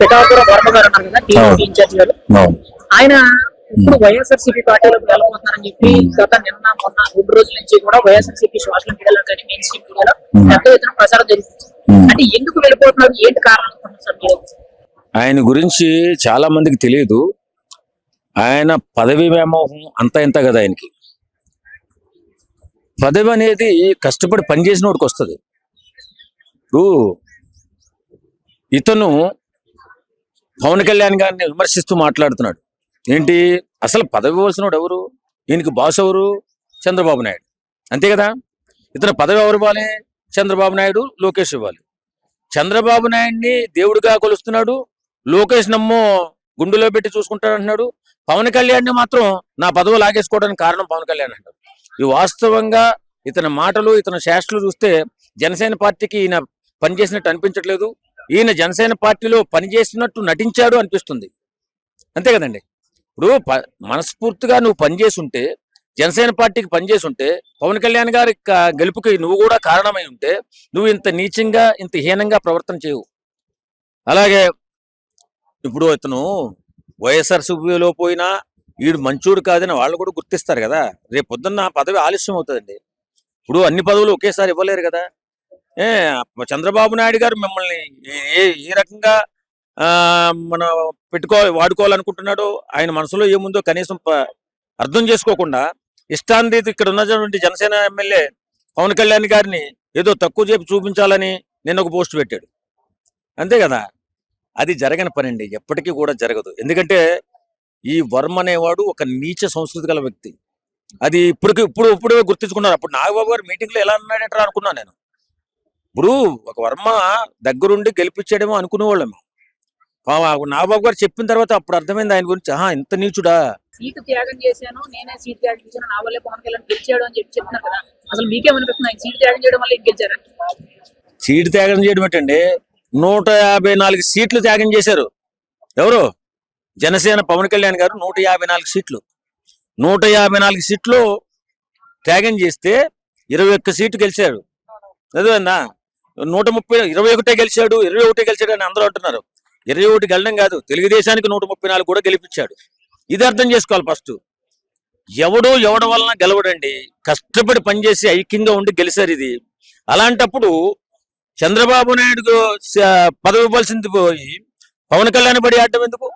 పిఠాపురం వర్మ గారు ఉన్నారు కదా టీడీపీ ఇన్ఛార్జ్ గారు ఆయన ఇప్పుడు వైఎస్ఆర్ సిపి పార్టీలోకి వెళ్ళబోతున్నారని చెప్పి గత నిన్న మొన్న రెండు రోజుల నుంచి కూడా వైఎస్ఆర్ సిపి సోషల్ మీడియాలో కానీ మెయిన్ స్ట్రీమ్ మీడియాలో పెద్ద ఎత్తున ప్రచారం జరుగుతుంది. అంటే ఎందుకు వెళ్ళిపోతున్నారు ఏంటి కారణం? ఆయన గురించి చాలా మందికి తెలియదు. ఆయన పదవి వ్యామోహం అంత ఇంత కదా ఆయనకి. పదవి అనేది కష్టపడి పనిచేసిన వాడికి వస్తుంది. ఇప్పుడు ఇతను పవన్ కళ్యాణ్ గారిని విమర్శిస్తూ మాట్లాడుతున్నాడు. ఏంటి? అసలు పదవి ఇవ్వాల్సినోడు ఎవరు? ఈయనకి బాస్ ఎవరు? చంద్రబాబు నాయుడు. అంతే కదా? ఇతను పదవి ఎవరు ఇవ్వాలి? చంద్రబాబు నాయుడు లోకేష్ ఇవ్వాలి. చంద్రబాబు నాయుడిని దేవుడిగా కొలుస్తున్నాడు. లోకేష్ నమ్మో గుండెలో పెట్టి చూసుకుంటాడు అంటున్నాడు పవన్ కళ్యాణ్ని మాత్రం నా పదవి లాగేసుకోవడానికి కారణం పవన్ కళ్యాణ్ అంటారు. ఈ వాస్తవంగా ఇతని మాటలు ఇతని శాస్త్రులు చూస్తే జనసేన పార్టీకి ఈయన పనిచేసినట్టు అనిపించట్లేదు. ఈయన జనసేన పార్టీలో పనిచేసినట్టు నటించాడు అనిపిస్తుంది. అంతే కదండి. ఇప్పుడు ప- మనస్ఫూర్తిగా నువ్వు పనిచేసి జనసేన పార్టీకి పనిచేసి పవన్ కళ్యాణ్ గారి గెలుపుకి నువ్వు కూడా కారణమై ఉంటే నువ్వు ఇంత నీచంగా ఇంత హీనంగా ప్రవర్తన చేయవు. అలాగే ఇప్పుడు ఇతను వైఎస్ఆర్సీపీలో పోయినా వీడు మంచోడు కాదని వాళ్ళు కూడా గుర్తిస్తారు కదా. రేపు పొద్దున్న పదవి ఆలస్యం అవుతుందండి. ఇప్పుడు అన్ని పదవులు ఒకేసారి ఇవ్వలేరు కదా. ఏ చంద్రబాబు నాయుడు గారు మిమ్మల్ని ఏ- ఏ రకంగా ఆ, మన పెట్టుకో వాడుకోవాలనుకుంటున్నాడో ఆయన మనసులో ఏముందో కనీసం అర్థం చేసుకోకుండా ఇష్టాంతీత ఇక్కడ ఉన్నటువంటి జనసేన ఎమ్మెల్యే పవన్ కళ్యాణ్ గారిని ఏదో తక్కువ చేపి చూపించాలని నిన్న ఒక పోస్ట్ పెట్టాడు. అంతే కదా? అది జరగని పని అండి ఎప్పటికీ కూడా జరగదు. ఎందుకంటే ఈ వర్మ అనేవాడు ఒక నీచ సంస్కృతి గల వ్యక్తి. అది ఇప్పటికి ఇప్పుడు ఇప్పుడు గుర్తించుకున్నారు. అప్పుడు నాగబాబు గారు మీటింగ్లో ఎలా అన్నాడట అనుకున్నాను నేను. ఇప్పుడు ఒక వర్మ దగ్గరుండి గెలిపించాడేమో అనుకునేవాళ్ళం పాపం నాగబాబు గారు చెప్పిన తర్వాత అప్పుడు అర్థమైంది ఆయన గురించి. ఆహా ఇంత నీచుడా? సీటు త్యాగం చేశాను నేనే సీట్ త్యాగం చేశాను నా వల్లే పవన్ కళ్యాణ్ గెలిచాడు అని చెప్పి చెప్తున్నారు కదా. అసలు మీకేమనిపిస్తుంది? సీట్ త్యాగం చేయడం వల్ల గెలిచారా? సీటు త్యాగం చేయడం ఏంటండి? నూట యాభై నాలుగు సీట్లు త్యాగం చేశారు. ఎవరు? జనసేన పవన్ కళ్యాణ్ గారు నూట యాభై నాలుగు సీట్లు. నూట యాభై నాలుగు సీట్లు త్యాగం చేస్తే ఇరవై ఒక్క సీటు గెలిచాడు చదివిందా నూట ముప్పై ఇరవై ఒకటే గెలిచాడు ఇరవై ఒకటే గెలిచాడు అని అందరూ అంటున్నారు. ఇరవై ఒకటి గెలడం కాదు తెలుగుదేశానికి నూట ముప్పై నాలుగు కూడా గెలిపించాడు. ఇది అర్థం చేసుకోవాలి ఫస్ట్ ఎవడో ఎవడ వలన గెలవడండి. కష్టపడి పనిచేసి ఐక్యంగా ఉండి గెలిచారు ఇది. అలాంటప్పుడు చంద్రబాబు నాయుడు పదవి ఇవ్వాల్సింది పోయి పవన్ కళ్యాణ్ పడి ఆడటం ఎందుకు?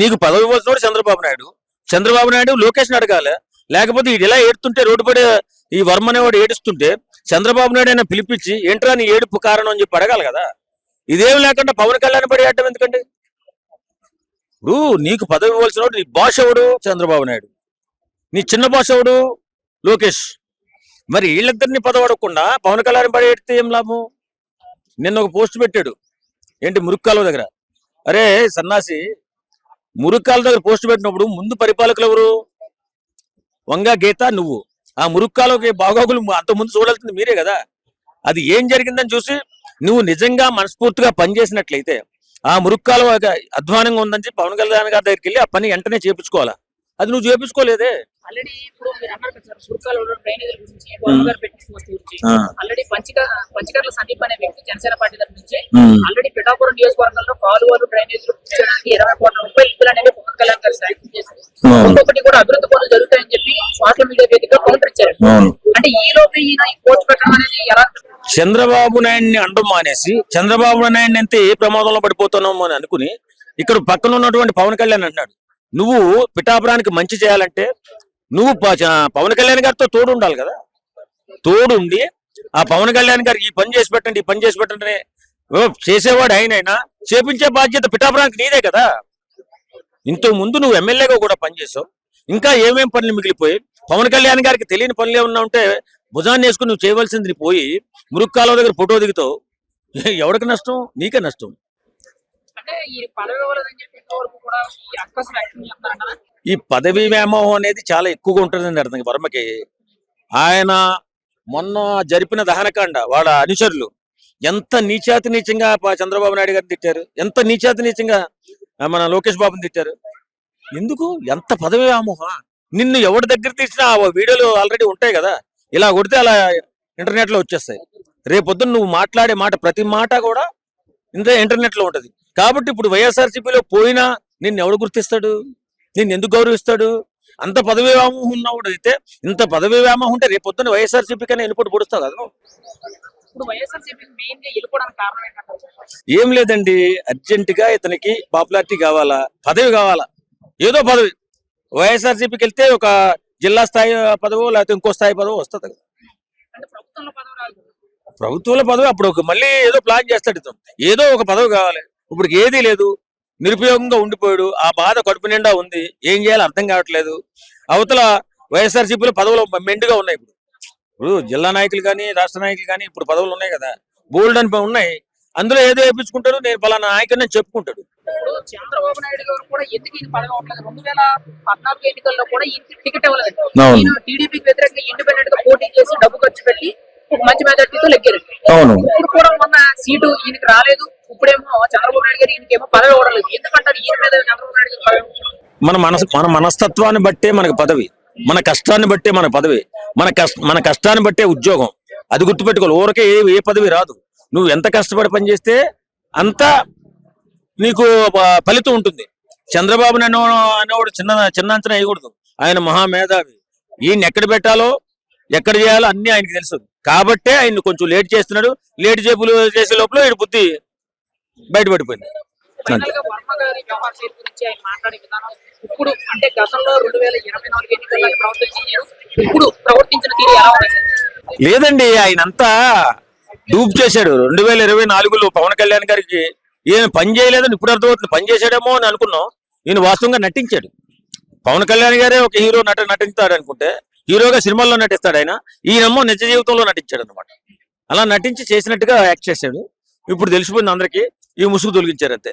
నీకు పదవి ఇవ్వాల్సిన చంద్రబాబు నాయుడు. చంద్రబాబు నాయుడు లోకేష్ని అడగాలి. లేకపోతే ఇది ఇలా ఏడుతుంటే రోడ్డు పడే ఈ వర్మ అనేవాడు ఏడుస్తుంటే చంద్రబాబు నాయుడు అయినా పిలిపించి ఏంట్రా నీ ఏడుపు కారణం అని చెప్పి అడగాలి కదా. ఇదేం లేకుండా పవన్ కళ్యాణ్ పడి ఆడటం ఎందుకండి? ఇప్పుడు నీకు పదవి ఇవ్వాల్సిన నీ భాషవుడు చంద్రబాబు నాయుడు. నీ చిన్న భాషవుడు లోకేష్. మరి వీళ్ళిద్దరిని పదవడకుండా పవన్ కళ్యాణ్ పడి ఎడితే ఏం లాభం? నిన్న ఒక పోస్ట్ పెట్టాడు. ఏంటి మురుక్కాల దగ్గర? అరే సన్నాసి మురుక్కాల దగ్గర పోస్ట్ పెట్టినప్పుడు ముందు పరిపాలకులు ఎవరు? వంగ గీత నువ్వు. ఆ మురుక్కాలకి బాగోగులు అంత ముందు చూడాల్సింది మీరే కదా అది ఏం జరిగిందని చూసి నువ్వు నిజంగా మనస్ఫూర్తిగా పనిచేసినట్లయితే ఆ మురుక్కాల అధ్వానంగా ఉందని చెప్పి పవన్ కళ్యాణ్ గారి దగ్గరికి వెళ్ళి ఆ పని వెంటనే చేపించుకోవాలా అది నువ్వు చేపించుకోలేదే ఆల్రెడీ ఇప్పుడు మీరు అన్నారు కదా సార్ సురకాలు డ్రైనేజీల గురించి పవన్ గారు పెట్టిన సమస్య గురించి ఆ. ఆల్రెడీ పంచక పంచకర్ల సందీప్ అనే వ్యక్తి జనసేన పార్టీ తరఫు నుంచి ఉమ్. ఆల్రెడీ పిఠాపురం నియోజకవర్గంలో కాలువలు డ్రైనేజీలు పూర్చడానికి ఇరవై కోట్ల రూపాయలు అనేవి పవన్ కళ్యాణ్ గారు శాంక్షన్ చేశారు అవును. ఒక్కొక్కటి కూడా అభివృద్ధి పనులు చెప్పి సోషల్ మీడియా వేదికగా కౌంటర్ ఇచ్చారు. అంటే ఈ లోపే ఈయన ఈ పోస్ట్ పెట్టడం అనేది ఎలా చంద్రబాబు నాయుడిని అండం మానేసి చంద్రబాబు నాయుడిని అంతే ఏ ప్రమాదంలో పడిపోతున్నామో అని అనుకుని ఇక్కడ పక్కన ఉన్నటువంటి పవన్ కళ్యాణ్ అంటున్నాడు. నువ్వు పిఠాపురానికి మంచి చేయాలంటే నువ్వు పవన్ కళ్యాణ్ గారితో తోడు ఉండాలి కదా. తోడుండి ఆ పవన్ కళ్యాణ్ గారికి ఈ పని చేసి పెట్టండి ఈ పని చేసి పెట్టండి చేసేవాడు ఆయనైనా చేపించే బాధ్యత పిఠాపురానికి నీదే కదా. ఇంతకు ముందు నువ్వు ఎమ్మెల్యేగా కూడా పనిచేసావు. ఇంకా ఏమేం పనులు మిగిలిపోయి? పవన్ కళ్యాణ్ గారికి తెలియని పనులు ఏమన్నా ఉంటే భుజాన్ని వేసుకుని నువ్వు చేయవలసింది పోయి మురుక్కాల దగ్గర ఫోటో దిగుతావు. ఎవరికి నష్టం? నీకే నష్టం. ఈ పదవి వ్యామోహం అనేది చాలా ఎక్కువగా ఉంటుందండి అర్థం. వర్మకి ఆయన మొన్న జరిపిన దహనకాండ వాళ్ళ అనుచరులు ఎంత నీచాతి నీచంగా చంద్రబాబు నాయుడు గారిని తిట్టారు? ఎంత నీచాతి నీచంగా మన లోకేష్ బాబుని తిట్టారు? ఎందుకు? ఎంత పదవి వ్యామోహం నిన్ను ఎవరి దగ్గర తీసినా ఆ వీడియోలు ఆల్రెడీ ఉంటాయి కదా. ఇలా కొడితే అలా ఇంటర్నెట్లో వచ్చేస్తాయి. రేపొద్దున నువ్వు మాట్లాడే మాట ప్రతి మాట కూడా ఇంత ఇంటర్నెట్లో ఉంటది. కాబట్టి ఇప్పుడు వైఎస్ఆర్సీపీలో పోయినా నిన్ను ఎవడు గుర్తిస్తాడు? నిన్ను ఎందుకు గౌరవిస్తాడు? అంత పదవి వ్యామోహం ఉన్నవాడు అయితే ఇంత పదవి వ్యామోహం ఉంటే రేపు పొద్దున్న వైఎస్ఆర్సీపీ కన్నా ఎన్నిపోటు పొడుస్తావు కదా ఏం లేదండి అర్జెంట్గా ఇతనికి పాపులారిటీ కావాలా? పదవి కావాలా? ఏదో పదవి. వైఎస్ఆర్సీపీకి వెళ్తే ఒక జిల్లా స్థాయి పదవో లేకపోతే ఇంకో స్థాయి పదవో వస్తుంది కదా. ప్రభుత్వంలో పదవి అప్పుడు ఒక మళ్ళీ ఏదో ప్లాన్ చేస్తాడు ఇతను. ఏదో ఒక పదవి కావాలి. ఇప్పుడు ఏదీ లేదు. నిరుపయోగంగా ఉండిపోయాడు. ఆ బాధ కడుపు నిండా ఉంది. ఏం చేయాలో అర్థం కావట్లేదు. అవతల వైఎస్ఆర్సీపీలో పదవులు మెండుగా ఉన్నాయి ఇప్పుడు. ఇప్పుడు జిల్లా నాయకులు కానీ రాష్ట్ర నాయకులు కానీ ఇప్పుడు పదవులు ఉన్నాయి కదా. బోల్డ్ అని ఉన్నాయి. అందులో ఏదో వేయించుకుంటాడు నేను పలానా నాయకుడిని చెప్పుకుంటాడు. ఇప్పుడు చంద్రబాబు నాయుడు గారు కూడా ఎందుకు ఈయన పదవి అవ్వట్లేదు రెండు వేల పద్నాలుగు ఎన్నికల్లో కూడా ఈయన టికెట్ ఇవ్వలేదు. ఈయన టీడీపీకి వ్యతిరేకంగా ఇండిపెండెంట్గా పోటీ చేసి డబ్బు ఖర్చు పెట్టి మంచి మెజార్టీతో లెక్కారు. ఇప్పుడు కూడా మొన్న సీటు ఈయనకి రాలేదు. ఇప్పుడేమో చంద్రబాబు నాయుడు గారు ఈయనకేమో పదవి ఇవ్వడం లేదు. ఎందుకంటారు ఈయన మీద చంద్రబాబు నాయుడు గారు? మన మనసు మన మనస్తత్వాన్ని బట్టే మనకు పదవి. మన కష్టాన్ని బట్టే మన పదవి. మన కష్ట మన కష్టాన్ని బట్టే ఉద్యోగం. అది గుర్తుపెట్టుకోవాలి. ఊరికే ఏ ఏ పదవి రాదు. నువ్వు ఎంత కష్టపడి పనిచేస్తే అంత నీకు ఫలితం ఉంటుంది. చంద్రబాబు నాయుడు అనేవాడు చిన్న చిన్న అంచనా వేయకూడదు. ఆయన మహామేధావి ఈయన ఎక్కడ పెట్టాలో ఎక్కడ చేయాలో అన్ని ఆయనకి తెలుసు. కాబట్టే ఆయన కొంచెం లేట్ చేస్తున్నాడు. లేట్ చేపులు చేసే లోపల ఈయన బుద్ధి బయటపడిపోయింది. గురించి ఆయన మాట్లాడే విధానం ఇప్పుడు అంటే గతంలో రెండు వేల ఇరవై నాలుగు ఎన్నికల్లో ఆయన ప్రవర్తించారు ఇప్పుడు ప్రవర్తించిన తీరు ఎలా ఉంది? లేదండి ఆయన అంతా డూప్ చేశాడు. రెండు వేల ఇరవై నాలుగులో పవన్ కళ్యాణ్ గారికి ఈయన పని చేయలేదని ఇప్పుడు అర్థమవుతుంది. పని చేశాడేమో అని అనుకున్నాం. ఈయన వాస్తవంగా నటించాడు. పవన్ కళ్యాణ్ గారే ఒక హీరో నట నటిస్తాడు అనుకుంటే హీరోగా సినిమాల్లో నటిస్తాడు ఆయన. ఈయనమ్మో నిజ జీవితంలో నటించాడు అనమాట అలా నటించి చేసినట్టుగా యాక్ట్ చేశాడు. ఇప్పుడు తెలిసిపోయింది అందరికీ ఈ ముసుగు తొలగించారు అంతే